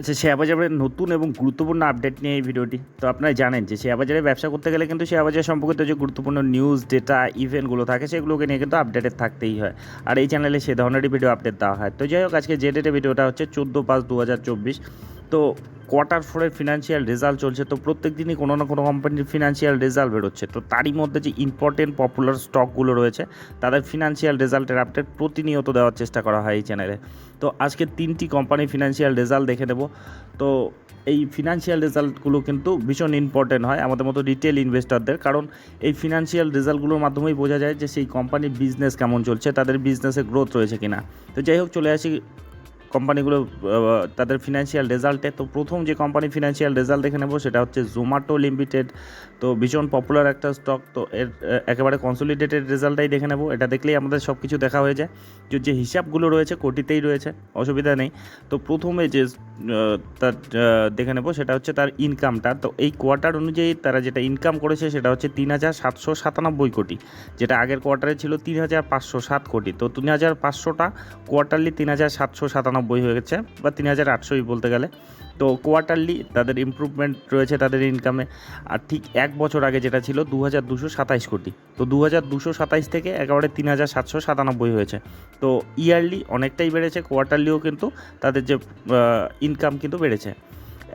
আচ্ছা শেয়ার নতুন এবং গুরুত্বপূর্ণ আপডেট নিয়ে এই ভিডিওটি। তো আপনারা জানেন যে শেয়ার বাজারে ব্যবসা করতে গেলে কিন্তু শেয়ার বাজার সম্পর্কিত যে গুরুত্বপূর্ণ নিউজ ডেটা ইভেন্টগুলো থাকে, সেগুলোকে নিয়ে কিন্তু আপডেটেড থাকতেই হয়। আর এই চ্যানেলে সে ধরনেরই ভিডিও আপডেট দেওয়া হয়। তো যাই হোক, আজকে যে ডেটে ভিডিওটা হচ্ছে, চোদ্দ পাঁচ দু হাজার চব্বিশ। তো কোয়ার্টার ফোরের ফিনান্সিয়াল রেজাল্ট চলছে, তো প্রত্যেক দিনই কোনো না কোনো কোম্পানির ফিনান্সিয়াল রেজাল্ট বেরোচ্ছে। তো তারই মধ্যে যে ইম্পর্টেন্ট পপুলার স্টকগুলো রয়েছে, তাদের ফিনান্সিয়াল রেজাল্টের আপডেট প্রতিনিয়ত দেওয়ার চেষ্টা করা হয় এই চ্যানেলে তো আজকে তিনটি কোম্পানি ফিনান্সিয়াল রেজাল্ট দেখে নেব। তো এই ফিনান্সিয়াল রেজাল্টগুলো কিন্তু ভীষণ ইম্পর্টেন্ট হয় আমাদের মতো রিটেল ইনভেস্টরদের কারণ এই ফিনান্সিয়াল রেজাল্টগুলোর মাধ্যমেই বোঝা যায় যে সেই কোম্পানির বিজনেস কেমন চলছে, তাদের বিজনেসে গ্রোথ রয়েছে কিনা। তো যাই হোক, চলে আসি কোম্পানিগুলো তাদের ফিনান্সিয়াল রেজাল্টে তো প্রথম যে কোম্পানি ফিনান্সিয়াল রেজাল্ট দেখে নেব সেটা হচ্ছে জোম্যাটো লিমিটেড তো ভীষণ পপুলার একটা স্টক তো এর একেবারে কনসোলিডেটেড রেজাল্টটাই দেখে নেব। এটা দেখলেই আমাদের সব কিছু দেখা হয়ে যায়। যে হিসাবগুলো রয়েছে, কোটিতেই রয়েছে, অসুবিধা নেই। তো প্রথমে যে তার দেখে নেব সেটা হচ্ছে তার ইনকামটা তো এই কোয়ার্টার অনুযায়ী তারা যেটা ইনকাম করেছে সেটা হচ্ছে তিন হাজার সাতশো সাতানব্বই কোটি, যেটা আগের কোয়ার্টারে ছিল তিন হাজার পাঁচশো সাত কোটি। তো তিন হাজার পাঁচশোটা কোয়ার্টারলি তিন হাজার সাতশো সাতানব্বই হয়ে গেছে বা তিন হাজার আটশোই বলতে গেলে। তো কোয়ার্টারলি তাদের ইমপ্রুভমেন্ট রয়েছে তাদের ইনকামে আর ঠিক এক বছর আগে যেটা ছিল দু হাজার দুশো সাতাইশ কোটি। তো দু হাজার দুশো সাতাইশ থেকে একেবারে তিন হাজার সাতশো সাতানব্বই হয়েছে। তো ইয়ারলি অনেকটাই বেড়েছে কোয়ার্টারলিও কিন্তু তাদের যে ইনকাম কিন্তু বেড়েছে।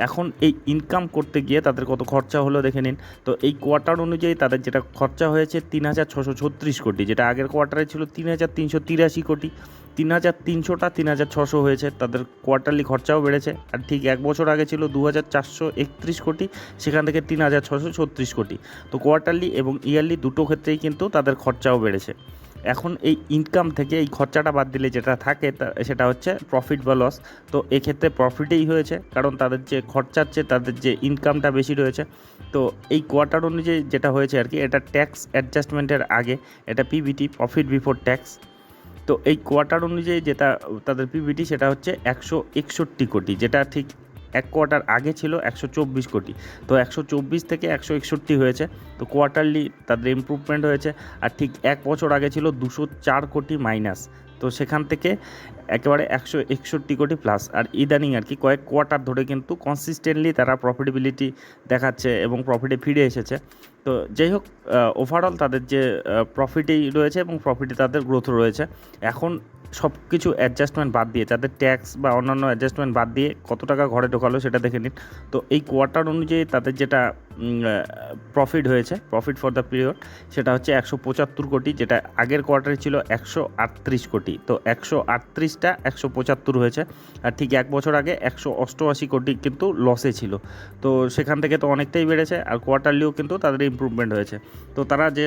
এখন এই ইনকাম করতে গিয়ে তাদের কত খরচা হলো দেখে নিন। তো এই কোয়ার্টার অনুযায়ী তাদের যেটা খরচা হয়েছে তিন হাজার ছশো ছত্রিশ কোটি, যেটা আগের কোয়ার্টারে ছিল তিন হাজার তিনশো তিরাশি কোটি। তিন হাজার তিনশোটা তিন হাজার ছশো হয়েছে। তাদের কোয়ার্টারলি খরচাও বেড়েছে। আর ঠিক এক বছর আগে ছিল দু হাজার চারশো একত্রিশ কোটি, সেখান থেকে তিন হাজার ছশো ছত্রিশ কোটি। তো কোয়ার্টারলি এবং ইয়ারলি দুটো ক্ষেত্রেই কিন্তু তাদের খরচাও বেড়েছে। এখন এই ইনকাম থেকে এই খরচাটা বাদ দিলে যেটা থাকে সেটা হচ্ছে প্রফিট বা লস তো এক্ষেত্রে প্রফিটেই হয়েছে, কারণ তাদের যে খরচার চেয়ে তাদের যে ইনকামটা বেশি রয়েছে। তো এই কোয়ার্টার অনুযায়ী যেটা হয়েছে আর কি, এটা ট্যাক্স অ্যাডজাস্টমেন্টের আগে, এটা পিবিটি প্রফিট বিফোর ট্যাক্স তো এই কোয়ার্টার অনুযায়ী যেটা, তাদের পিবিটি সেটা হচ্ছে একশো একষট্টি কোটি, যেটা ঠিক এক কোয়ার্টার আগে ছিল একশো চব্বিশ কোটি। তো একশো চব্বিশ থেকে একশো একষট্টি হয়েছে, তো কোয়ার্টারলি তাদের ইম্প্রুভমেন্ট হয়েছে, আর ঠিক এক বছর আগে ছিল দুশো চার কোটি মাইনাস তো সেখান থেকে একেবারে একশো একষট্টি কোটি প্লাস আর ইদানিং আর কি কয়েক কোয়ার্টার ধরে কিন্তু কনসিস্টেন্টলি তারা প্রফিটেবিলিটি দেখাচ্ছে এবং প্রফিটে ফিরে এসেছে। তো যাই হোক ওভারঅল তাদের যে প্রফিটেই রয়েছে এবং প্রফিটে তাদের গ্রোথ রয়েছে। এখন সব কিছু অ্যাডজাস্টমেন্ট বাদ দিয়ে, তাদের ট্যাক্স বা অন্যান্য অ্যাডজাস্টমেন্ট বাদ দিয়ে কত টাকা ঘরে ঢোকালো সেটা দেখে নিন। তো এই কোয়ার্টার অনুযায়ী তাদের যেটা প্রফিট হয়েছে প্রফিট ফর দ্য পিরিয়ড সেটা হচ্ছে একশো পঁচাত্তর কোটি, যেটা আগের কোয়ার্টারে ছিল একশো আটত্রিশ কোটি। তো একশো আটত্রিশ আটত্রিশটা একশো পঁচাত্তর হয়েছে। আর ঠিক এক বছর আগে একশো অষ্টআশি কোটি কিন্তু লসে ছিল। তো সেখান থেকে তো অনেকটাই বেড়েছে আর কোয়ার্টারলিও কিন্তু তাদের ইমপ্রুভমেন্ট হয়েছে। তো তারা যে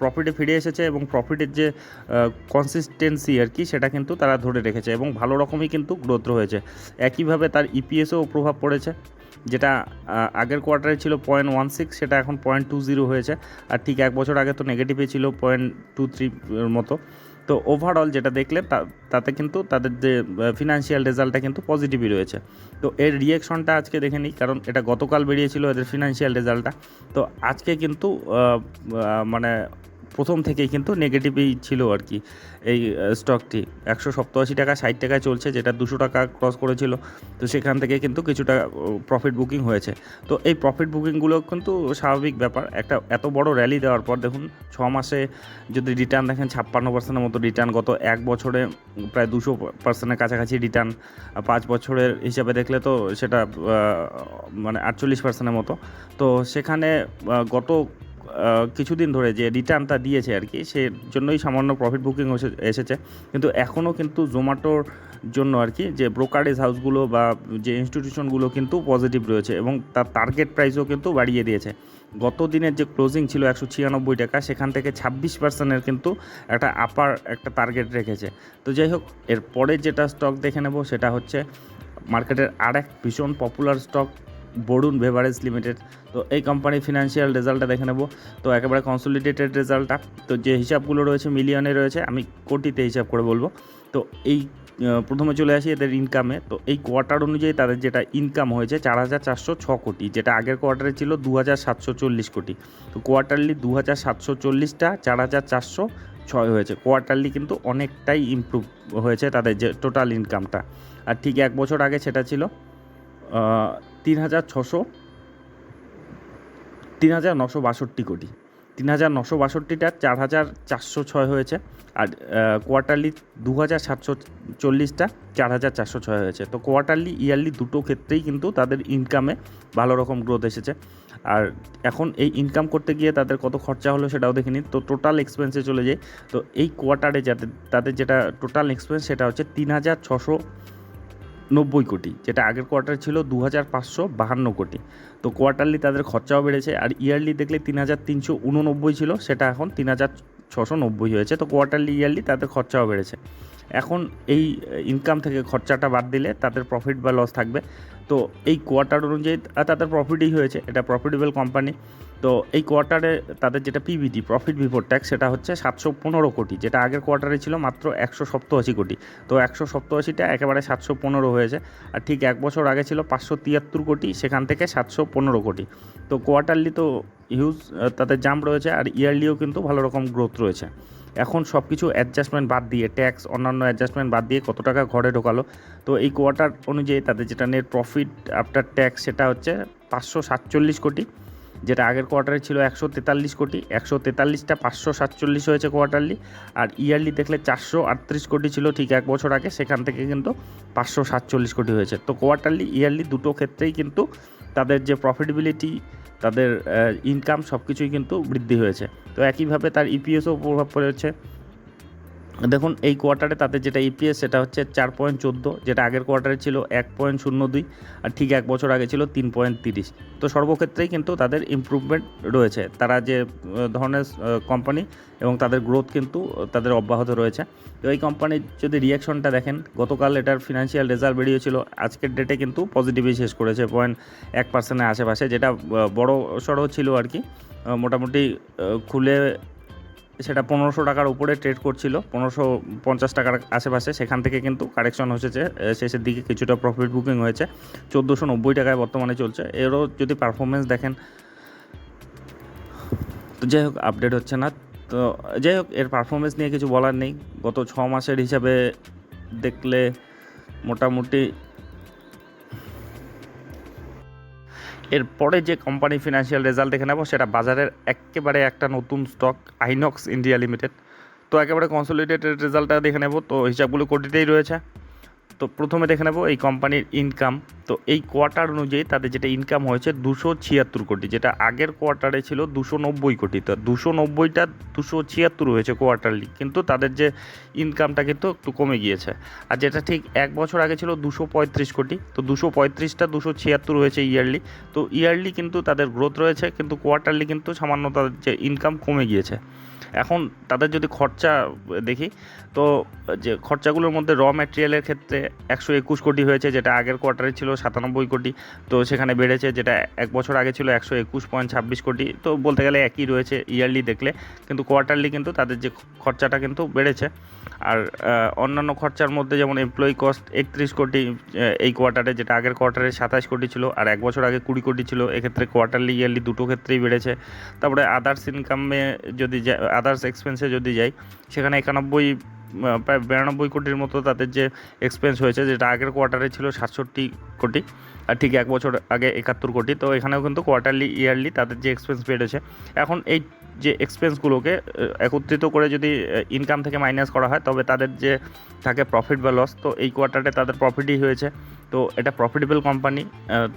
প্রফিটে ফিরে এসেছে এবং প্রফিটের যে কনসিস্টেন্সি আর কি, সেটা কিন্তু তারা ধরে রেখেছে এবং ভালো রকমই কিন্তু গ্রোথ রয়েছে একইভাবে তার ইপিএসও প্রভাব পড়েছে, যেটা আগের কোয়ার্টারে ছিল পয়েন্ট ওয়ান সিক্স সেটা এখন পয়েন্ট টু জিরো হয়েছে। আর ঠিক এক বছর আগে তো নেগেটিভে ছিল পয়েন্ট টু থ্রি মতো। তো ওভারঅল যেটা দেখলে তাতে কিন্তু তাদের যে ফিনান্সিয়াল রেজাল্টটা কিন্তু পজিটিভই রয়েছে। তো এর রিয়েকশনটা আজকে দেখে নিই, কারণ এটা গতকাল বেরিয়েছিল এদের ফিনান্সিয়াল রেজাল্টটা তো আজকে কিন্তু মানে প্রথম থেকেই কিন্তু নেগেটিভই ছিল আর কি। এই স্টকটি একশো সপ্তাশি টাকা, ষাট টাকায় চলছে, যেটা দুশো টাকা ক্রস করেছিল। তো সেখান থেকে কিন্তু কিছুটা প্রফিট বুকিং হয়েছে। তো এই প্রফিট বুকিংগুলো কিন্তু স্বাভাবিক ব্যাপার। একটা এত বড় র্যালি দেওয়ার পর দেখুন, ছ মাসে যদি রিটার্ন দেখেন, ছাপ্পান্ন পার্সেন্টের মতো রিটার্ন গত এক বছরে, প্রায় দুশো পার্সেন্টের কাছাকাছি রিটার্ন পাঁচ বছরের হিসাবে দেখলে তো সেটা মানে আটচল্লিশ পার্সেন্টের মতো। তো সেখানে গত কিছুদিন ধরে যে রিটার্নটা দিয়েছে আর কি, সে জন্যই সামান্য প্রফিট বুকিং এসেছে। কিন্তু এখনও কিন্তু জোম্যাটোর জন্য আর কি যে ব্রোকারেজ হাউসগুলো বা যে ইনস্টিটিউশনগুলো কিন্তু পজিটিভ রয়েছে এবং তার টার্গেট প্রাইসও কিন্তু বাড়িয়ে দিয়েছে। গত দিনের যে ক্লোজিং ছিল একশো ছিয়ানব্বই টাকা, সেখান থেকে ছাব্বিশ পার্সেন্টের কিন্তু একটা আপার একটা টার্গেট রেখেছে। তো যাই হোক এর পরে যেটা স্টক দেখে নেব, সেটা হচ্ছে মার্কেটের আর এক ভীষণ popular stock Varun beverage limited. তো এই কোম্পানির ফিনান্সিয়াল রেজাল্টটা দেখে নেব। তো একেবারে কনসোলিডেটেড রেজাল্টটা তো যে হিসাবগুলো রয়েছে মিলিয়নে রয়েছে, আমি কোটিতে হিসাব করে বলব। তো এই প্রথমে চলে আসি এদের ইনকামে তো এই কোয়ার্টার অনুযায়ী তাদের যেটা ইনকাম হয়েছে, চার হাজার চারশো ছ কোটি। যেটা আগের কোয়ার্টারে ছিল দু হাজার সাতশো চল্লিশ কোটি। তো কোয়ার্টারলি দু হাজার সাতশো চল্লিশটা চার হাজার চারশো ছয় হয়েছে। কোয়ার্টারলি কিন্তু অনেকটাই ইমপ্রুভ হয়েছে তাদের যে টোটাল ইনকামটা আর ঠিক এক বছর আগে সেটা ছিল তিন হাজার ছশো তিন হাজার নশো বাষট্টি কোটি। তিন হাজার নশো বাষট্টিটা চার হাজার চারশো ছয় হয়েছে আর কোয়ার্টারলি দু হাজার সাতশো চল্লিশটা চার হাজার চারশো ছয় হয়েছে। তো কোয়ার্টারলি ইয়ারলি দুটো ক্ষেত্রেই কিন্তু তাদের ইনকামে ভালো রকম গ্রোথ এসেছে। আর এখন এই ইনকাম করতে গিয়ে তাদের কত খরচা হলো সেটাও দেখিনি। তো টোটাল এক্সপেন্সে চলে যায় তো এই কোয়ার্টারে যাতে, তাদের যেটা টোটাল এক্সপেন্স সেটা হচ্ছে তিন হাজার ছশো নব্বই কোটি, যেটা আগের কোয়ার্টার ছিল দু হাজার পাঁচশো বাহান্ন কোটি। তো কোয়ার্টারলি তাদের খরচাও বেড়েছে, আর ইয়ারলি দেখলে তিন হাজার তিনশো উননব্বই ছিল, সেটা এখন তিন হাজার ছশো নব্বই হয়েছে, তো কোয়ার্টারলি ইয়ারলি তাদের খরচাও বেড়েছে। এখন এই ইনকাম থেকে খরচাটা বাদ দিলে তাদের প্রফিট বা লস থাকবে। তো এই কোয়ার্টার অনুযায়ী তাদের প্রফিটই হয়েছে, এটা প্রফিটেবল কোম্পানি তো এই কোয়ার্টারে তাদের যেটা পিবিটি প্রফিট বিফোর ট্যাক্স সেটা হচ্ছে সাতশো পনেরো কোটি, যেটা আগের কোয়ার্টারে ছিল মাত্র একশো সপ্তআশি কোটি। তো একশো সপ্তআশিটা একেবারে সাতশো পনেরো হয়েছে, আর ঠিক এক বছর আগে ছিল পাঁচশো তিয়াত্তর কোটি, সেখান থেকে সাতশো পনেরো কোটি। তো কোয়ার্টারলি তো হিউজ তাদের জাম্প রয়েছে, আর ইয়ারলিও কিন্তু ভালো রকম গ্রোথ রয়েছে। এখন সব কিছু অ্যাডজাস্টমেন্ট বাদ দিয়ে ট্যাক্স অন্যান্য অ্যাডজাস্টমেন্ট বাদ দিয়ে কত টাকা ঘরে ঢোকালো। তো এই কোয়ার্টার অনুযায়ী তাদের যেটা নেট প্রফিট আফটার ট্যাক্স সেটা হচ্ছে পাঁচশো সাতচল্লিশ কোটি। যেটা আগের কোয়ার্টারে ছিল একশো তেতাল্লিশ কোটি, একশো তেতাল্লিশটা পাঁচশো সাতচল্লিশ হয়েছে কোয়ার্টারলি আর ইয়ারলি দেখলে চারশো আটত্রিশ কোটি ছিল ঠিক এক বছর আগে, সেখান থেকে কিন্তু পাঁচশো সাতচল্লিশ কোটি হয়েছে। তো কোয়ার্টারলি ইয়ারলি দুটো ক্ষেত্রেই কিন্তু তাদের যে প্রফিটেবিলিটি তাদের ইনকাম সব কিছুই কিন্তু বৃদ্ধি হয়েছে। তো একইভাবে তার ইপিএসও প্রভাব পড়েছে। দেখুন, এই কোয়ার্টারে তাদের যেটা ইপিএস সেটা হচ্ছে চার পয়েন্ট চোদ্দ, যেটা আগের কোয়ার্টারে ছিল এক পয়েন্ট শূন্য দুই আর ঠিক এক বছর আগে ছিল তিন পয়েন্ট তিরিশ। তো সর্বক্ষেত্রেই কিন্তু তাদের ইমপ্রুভমেন্ট রয়েছে। তারা যে ধরনের কোম্পানি এবং তাদের গ্রোথ কিন্তু তাদের অব্যাহত রয়েছে। তো এই কোম্পানির যদি রিয়াকশনটা দেখেন, গতকাল এটার ফিনান্সিয়াল রেজাল্ট বেরিয়েছিল। আজকের ডেটে কিন্তু পজিটিভই শেষ করেছে পয়েন্ট এক পার্সেন্টের আশেপাশে, যেটা বড় সড়ো ছিল আর কি। মোটামুটি খুলে সেটা পনেরোশো টাকার উপরে ট্রেড করছিল, পনেরোশো পঞ্চাশ টাকার আশেপাশে। সেখান থেকে কিন্তু কারেকশন হয়েছে শেষের দিকে কিছুটা প্রফিট বুকিং হয়েছে। চোদ্দোশো নব্বই টাকায় বর্তমানে চলছে। এরও যদি পারফরমেন্স দেখেন, তো যাই হোক আপডেট হচ্ছে না। তো যাই হোক, এর পারফরমেন্স নিয়ে কিছু বলার নেই। গত ছ মাসের হিসাবে দেখলে মোটামুটি এরপরে যে কোম্পানি ফিনান্সিয়াল রেজাল্ট দেখে নেব, সেটা বাজারের একেবারে একটা নতুন স্টক আইনক্স ইন্ডিয়া লিমিটেড তো একেবারে কনসোলিডেটেড রেজাল্টটা দেখে নেব। তো হিসাবগুলো কোটিতেই রয়েছে। তো প্রথমে দেখে নেব এই কোম্পানির ইনকাম তো এই কোয়ার্টার অনুযায়ী তাদের যেটা ইনকাম হয়েছে দুশো ছিয়াত্তর কোটি, যেটা আগের কোয়ার্টারে ছিল দুশো নব্বই কোটি। তো দুশো নব্বইটা দুশো ছিয়াত্তর হয়েছে কোয়ার্টারলি কিন্তু তাদের যে ইনকামটা কিন্তু একটু কমে গিয়েছে। আর যেটা ঠিক এক বছর আগে ছিল দুশো পঁয়ত্রিশ কোটি, তো দুশো পঁয়ত্রিশটা দুশো ছিয়াত্তর হয়েছে ইয়ারলি তো ইয়ারলি কিন্তু তাদের গ্রোথ রয়েছে, কিন্তু কোয়ার্টারলি কিন্তু সামান্য তাদের যে ইনকাম কমে গিয়েছে। এখন তাদের যদি খরচা, দেখি, তো যে খরচাগুলোর মধ্যে র ম্যাটেরিয়ালের ক্ষেত্রে একশো একুশ কোটি হয়েছে, যেটা আগের কোয়ার্টারে ছিল সাতানব্বই কোটি, তো সেখানে বেড়েছে, যেটা এক বছর আগে ছিল একশো একুশ পয়েন্ট ছাব্বিশ কোটি, তো বলতে গেলে একই রয়েছে ইয়ারলি দেখলে, কিন্তু কোয়ার্টারলি কিন্তু তাদের যে খরচাটা কিন্তু বেড়েছে। আর অন্যান্য খরচার মধ্যে যেমন এমপ্লয়ি কস্ট একত্রিশ কোটি এই কোয়ার্টারে যেটা আগের কোয়ার্টারে সাতাশ কোটি ছিল, আর এক বছর আগে কুড়ি কোটি ছিল, এক্ষেত্রে কোয়ার্টারলি ইয়ারলি দুটো ক্ষেত্রেই বেড়েছে। তারপরে আদার্স ইনকামে যদি আদার্স এক্সপেন্সে যদি যাই, সেখানে একানব্বই প্রায় বিরানব্বই কোটির মতো তাদের যে এক্সপেন্স হয়েছে, যেটা আগের কোয়ার্টারে ছিল সাতষট্টি কোটি, আর ঠিক এক বছর আগে একাত্তর কোটি, তো এখানেও কিন্তু কোয়ার্টারলি ইয়ারলি তাদের যে এক্সপেন্স বেড়েছে। এখন এই যে এক্সপেন্সগুলোকে একত্রিত করে যদি ইনকাম থেকে মাইনাস করা হয়, তবে তাদের যে থাকে প্রফিট বা লস তো এই কোয়ার্টারে তাদের প্রফিটই হয়েছে। তো এটা প্রফিটেবল কোম্পানি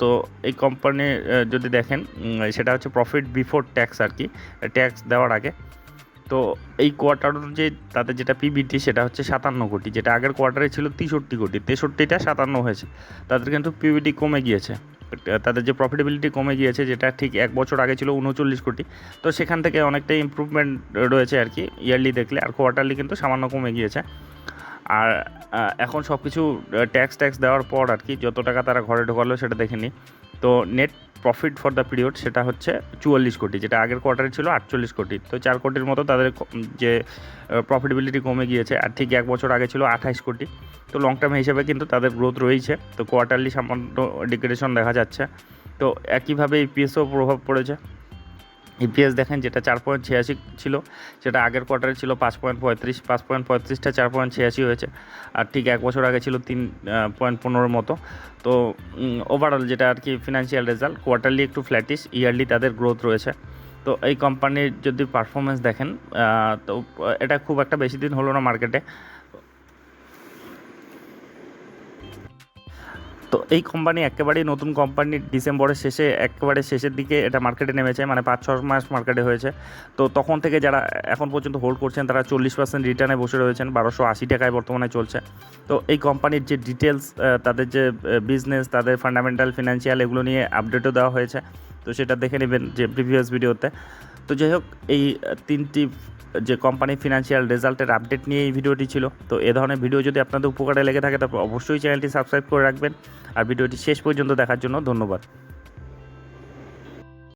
তো এই কোম্পানি যদি দেখেন সেটা হচ্ছে প্রফিট বিফোর ট্যাক্স আর কি ট্যাক্স দেওয়ার আগে। তো এই কোয়ার্টার অনুযায়ী তাদের যেটা পিবিটি সেটা হচ্ছে সাতান্ন কোটি, যেটা আগের কোয়ার্টারে ছিল তেষট্টি কোটি, তেষট্টিটা সাতান্ন হয়েছে। তাদের কিন্তু পিবিটি কমে গিয়েছে। তাদের যে প্রফিটেবিলিটি কমে গিয়েছে, যেটা ঠিক এক বছর আগে ছিল উনচল্লিশ কোটি, তো সেখান থেকে অনেকটাই ইম্প্রুভমেন্ট রয়েছে আর কি ইয়ারলি দেখলে। আর কোয়ার্টারলি কিন্তু সামান্য কমে গিয়েছে। আর এখন সব কিছু ট্যাক্স ট্যাক্স দেওয়ার পর আর কি, যত টাকা তারা ঘরে ঢোকালো সেটা দেখে নিই। তো net profit for the period সেটা হচ্ছে চুয়াল্লিশ কোটি, যেটা আগের কোয়ার্টারে ছিল আটচল্লিশ কোটি। তো চার কোটির মতো তাদের যে প্রফিটেবিলিটি কমে গিয়েছে, আর ঠিক এক বছর আগে ছিল আঠাইশ কোটি। তো লং টার্ম হিসেবে কিন্তু তাদের গ্রোথ রয়েছে তো কোয়ার্টারলি সামান্য ডিগ্রেডেশন দেখা যাচ্ছে। তো একইভাবে ইপিএসও প্রভাব পড়েছে। ইপিএস দেখেন যেটা চার পয়েন্ট ছিয়াশি ছিল, সেটা আগের কোয়ার্টারে ছিল পাঁচ পয়েন্ট পঁয়ত্রিশ, পাঁচ পয়েন্ট পঁয়ত্রিশটা চার পয়েন্ট ছিয়াশি হয়েছে। আর ঠিক এক বছর আগে ছিল তিন পয়েন্ট পনেরোর মতো। তো ওভারঅল যেটা আর কি ফিনান্সিয়াল রেজাল্ট কোয়ার্টারলি একটু ফ্ল্যাটিস ইয়ারলি তাদের গ্রোথ রয়েছে। তো এই কোম্পানির যদি পারফরমেন্স দেখেন তো, এটা খুব একটা বেশি দিন হলো না মার্কেটে তো এই কোম্পানি একেবারেই নতুন কোম্পানি ডিসেম্বরের শেষে, একেবারে শেষের দিকে এটা মার্কেটে নেমেছে মানে পাঁচ ছ মাস মার্কেটে হয়েছে। তো তখন থেকে যারা এখন পর্যন্ত হোল্ড করছেন, তারা চল্লিশ পার্সেন্ট রিটার্নে বসে রয়েছেন, বারোশো আশি টাকায় বর্তমানে চলছে। তো এই কোম্পানির যে ডিটেলস তাদের যে বিজনেস তাদের ফান্ডামেন্টাল ফিনান্সিয়াল এগুলো নিয়ে আপডেটও দেওয়া হয়েছে। তো সেটা দেখে নেবেন যে প্রিভিয়াস ভিডিওতে তো যাই হোক, এই তিনটি যে কোম্পানি ফিনান্সিয়াল রেজাল্টের আপডেট নিয়ে এই ভিডিওটি ছিল। তো এ ধরনের ভিডিও যদি আপনাদের উপকারে লেগে থাকে তবে অবশ্যই চ্যানেলটি সাবস্ক্রাইব করে রাখবেন। আর ভিডিওটি শেষ পর্যন্ত দেখার জন্য ধন্যবাদ।